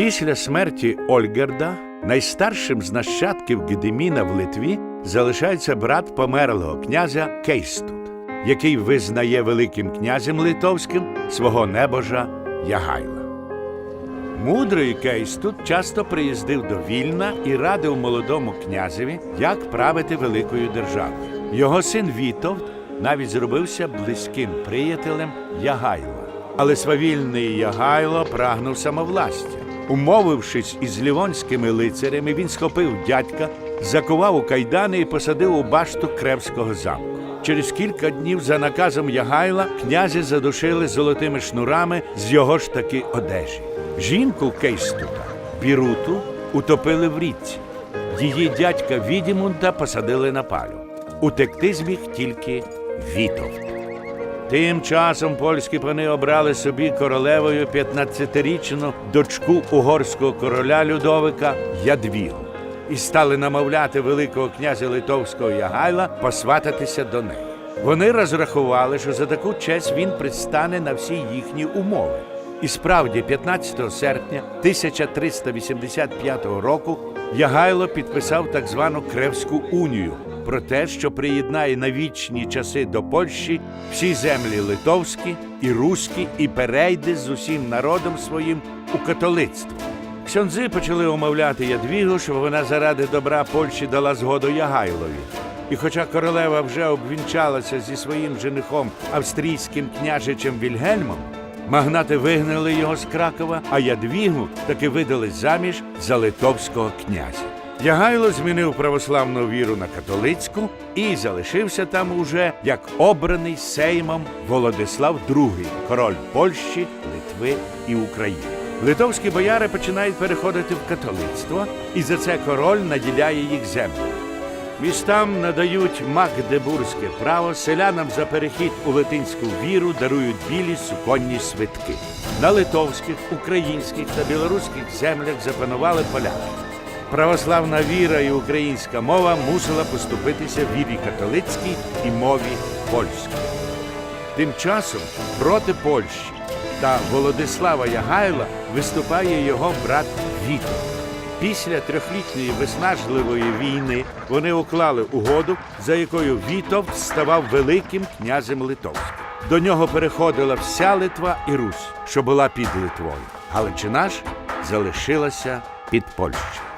Після смерті Ольгерда найстаршим з нащадків Гедеміна в Литві залишається брат померлого князя Кейстут, який визнає великим князем литовським свого небожа Ягайла. Мудрий Кейстут часто приїздив до Вільна і радив молодому князеві, як правити великою державою. Його син Вітовт навіть зробився близьким приятелем Ягайла. Але свавільний Ягайло прагнув самовластя. Умовившись із лівонськими лицарями, він схопив дядька, закував у кайдани і посадив у башту Кревського замку. Через кілька днів за наказом Ягайла князя задушили золотими шнурами з його ж таки одежі. Жінку Кейстута, Біруту, утопили в річці. Її дядька Відімунта посадили на палю. Утекти зміг тільки Вітовт. Тим часом польські пани обрали собі королевою 15-річну дочку угорського короля Людовика Ядвігу і стали намовляти Великого князя Литовського Ягайла посвататися до неї. Вони розрахували, що за таку честь він пристане на всі їхні умови. І справді, 15 серпня 1385 року Ягайло підписав так звану Кревську унію про те, що приєднає на вічні часи до Польщі всі землі литовські і руські, і перейде з усім народом своїм у католицтво. Ксьонзи почали умовляти Ядвігу, що вона заради добра Польщі дала згоду Ягайлові. І хоча королева вже обвінчалася зі своїм женихом австрійським княжичем Вільгельмом, магнати вигнали його з Кракова, а Ядвігу таки видали заміж за литовського князя. Ягайло змінив православну віру на католицьку і залишився там уже як обраний сеймом Володислав II, король Польщі, Литви і України. Литовські бояри починають переходити в католицтво, і за це король наділяє їх землю. Містам надають магдебурзьке право, селянам за перехід у латинську віру дарують білі суконні свитки. На литовських, українських та білоруських землях запанували поляки. Православна віра і українська мова мусила поступитися вірі католицькій і мові польській. Тим часом проти Польщі та Володислава Ягайла виступає його брат Вітор. Після трьохлітньої виснажливої війни вони уклали угоду, за якою Вітовт ставав великим князем Литовським. До нього переходила вся Литва і Русь, що була під Литвою. Галичина ж залишилася під Польщею.